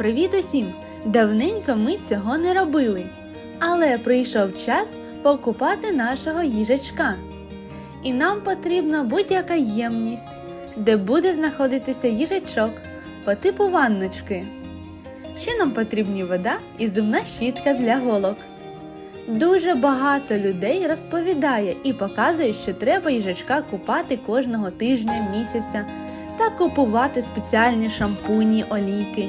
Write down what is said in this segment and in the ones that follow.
Привіт усім! Давненько ми цього не робили. Але прийшов час покупати нашого їжачка. І нам потрібна будь-яка ємність, де буде знаходитися їжачок по типу ванночки. Ще нам потрібні вода і зубна щітка для голок. Дуже багато людей розповідає і показує, що треба їжачка купати кожного тижня, місяця та купувати спеціальні шампуні, олійки.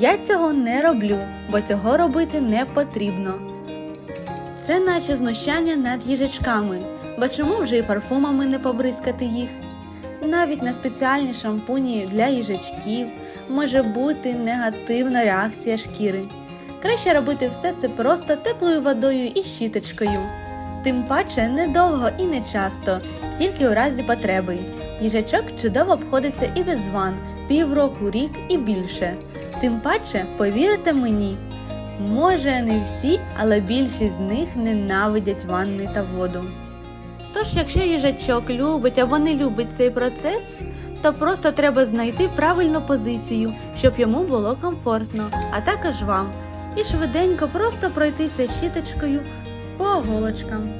Я цього не роблю, бо цього робити не потрібно. Це наче знущання над їжачками, бо чому вже і парфумами не побризкати їх? Навіть на спеціальні шампуні для їжачків може бути негативна реакція шкіри. Краще робити все це просто теплою водою і щіточкою. Тим паче недовго і не часто, тільки у разі потреби. Їжачок чудово обходиться і без ван, півроку, рік і більше. Тим паче, повірте мені, може не всі, але більшість з них ненавидять ванни та воду. Тож, якщо їжачок любить або не любить цей процес, то просто треба знайти правильну позицію, щоб йому було комфортно, а також вам, і швиденько просто пройтися щіточкою по оголочкам.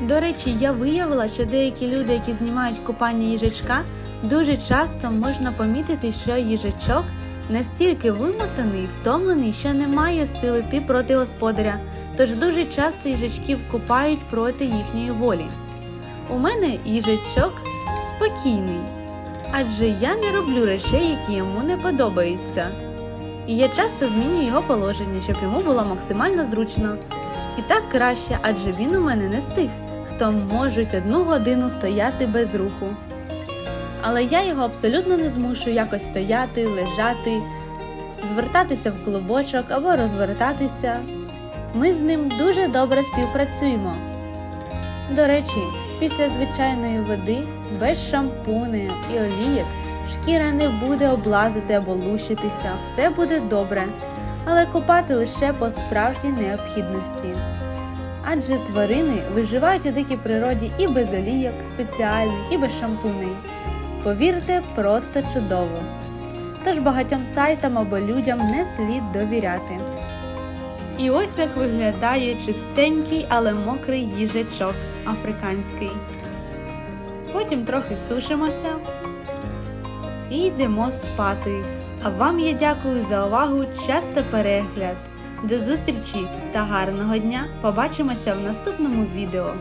До речі, я виявила, що деякі люди, які знімають купання їжачка, дуже часто можна помітити, що їжачок настільки вимотаний, втомлений, що не має сили йти проти господаря, тож дуже часто їжачків купають проти їхньої волі. У мене їжачок спокійний, адже я не роблю речей, які йому не подобаються. І я часто змінюю його положення, щоб йому було максимально зручно. І так краще, адже він у мене не з тих, хто можуть одну годину стояти без руху. Але я його абсолютно не змушую якось стояти, лежати, звертатися в клубочок або розвертатися. Ми з ним дуже добре співпрацюємо. До речі, після звичайної води, без шампунів і олієк, шкіра не буде облазити або лущитися, все буде добре, але купати лише по справжній необхідності. Адже тварини виживають у дикій природі і без олійок спеціальних, і без шампуней. Повірте, просто чудово. Тож багатьом сайтам або людям не слід довіряти. І ось як виглядає чистенький, але мокрий їжачок африканський. Потім трохи сушимося і йдемо спати. А вам я дякую за увагу, час та перегляд. До зустрічі та гарного дня! Побачимося в наступному відео.